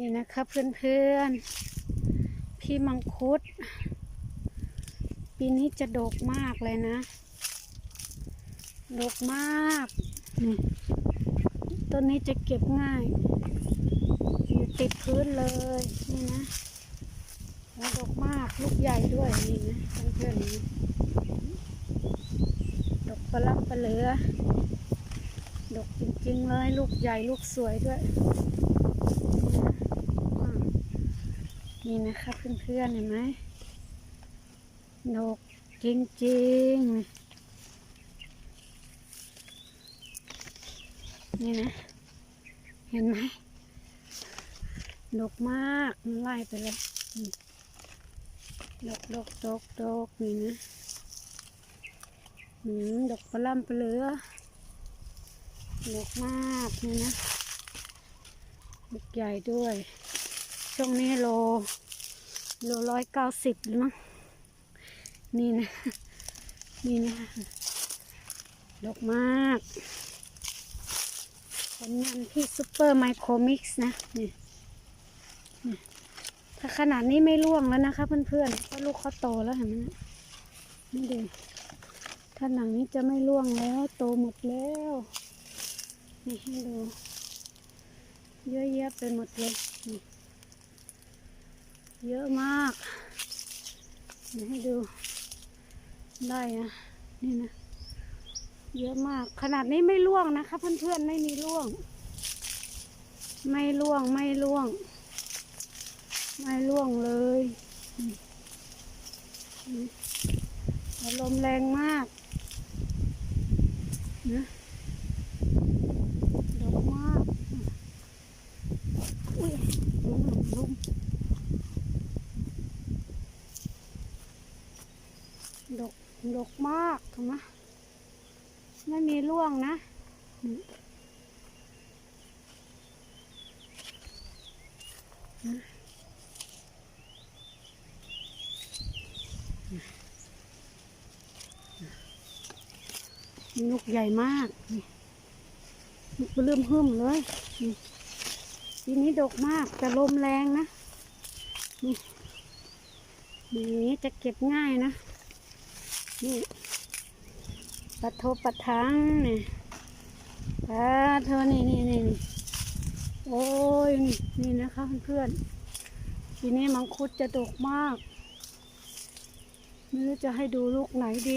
นี่นะคะเพื่อนๆ พี่มังคุด ปีนี้จะดกมากเลยนะ ดกมากนี่ต้นนี้จะเก็บง่าย อยู่ติดพื้นเลยนี่นะแล้วดกมากลูกใหญ่ด้วยนี่นะเพื่อนๆนี่ดกปลาลับปลาเหลือ ดกจริงๆเลยลูกใหญ่ลูกสวยด้วย นี่นะคะเพื่อนๆเห็นไหมนกจริงๆ นี่นะ เห็นไหมดกมากมันไล่ไปเลยดกดกดกดกนี่นะอืมดกปลาล่ำปลาเหลือดกมากนี่นะลูกใหญ่ด้วย ช่วงนี้โลโลร้อยเก้าสิบหรือมั้งนี่นะ นี่นะดกมากผลงานที่ซูเปอร์ไมโครมิกซ์นะนี่ถ้าขนาดนี้ไม่ร่วงแล้วนะคะเพื่อนๆเพราะลูกเขาโตแล้วเห็นไหมนี่ดูถ้าหนังนี้จะไม่ร่วงแล้ว โตหมดแล้ว นี่ให้ดู เยอะแยะไปหมดเลยนี่ เยอะมากเดี๋ยวให้ดูได้อะนี่นะ เยอะมาก ขนาดนี้ไม่ร่วงนะคะ เพื่อนๆไม่มีร่วง ไม่ร่วงไม่ร่วง ไม่ร่วงเลยนี่นี่แต่ลมแรงมากนะดกมาก อุ้ยลุมลุม ดก ดกมากถูกไหมไม่มีร่วงนะ นกใหญ่มากนกเริ่มหึ่มเลยทีนี้ดกมากแต่ลมแรงนะ นี่นี่จะเก็บง่ายนะ นี่ปะโทปะทังนี่ปะเธอนี่นี่นี่นี่โอ้ยนี่นี่นะคะเพื่อนๆทีนี้มังคุดจะดกมากไม่รู้จะให้ดูลูกไหนดี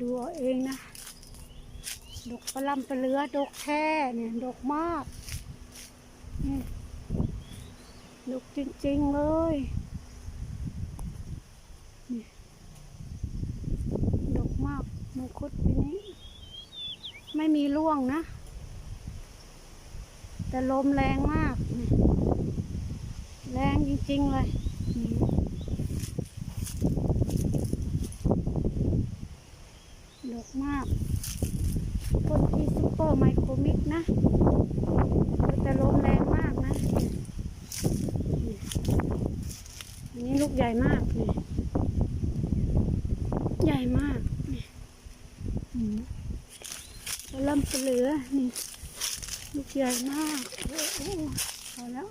ดูเอาเองนะ ดกปลาลำปลาเรือดกแท้เนี่ย ดกมาก นี่ดกจริง ๆ เลยดกมากมังคุดปีนี้ ไม่มีร่วงนะ แต่ลมแรงมาก แรงจริง ๆ เลยดกมากต้นที่ซุปเปอร์ไมโครมิกนะ แต่ลมแรง อันนี้ลูกใหญ่มากนี่ใหญ่มากนี่ลำเปลือนี่ ลูกใหญ่มากโอ้โหพอแล้ว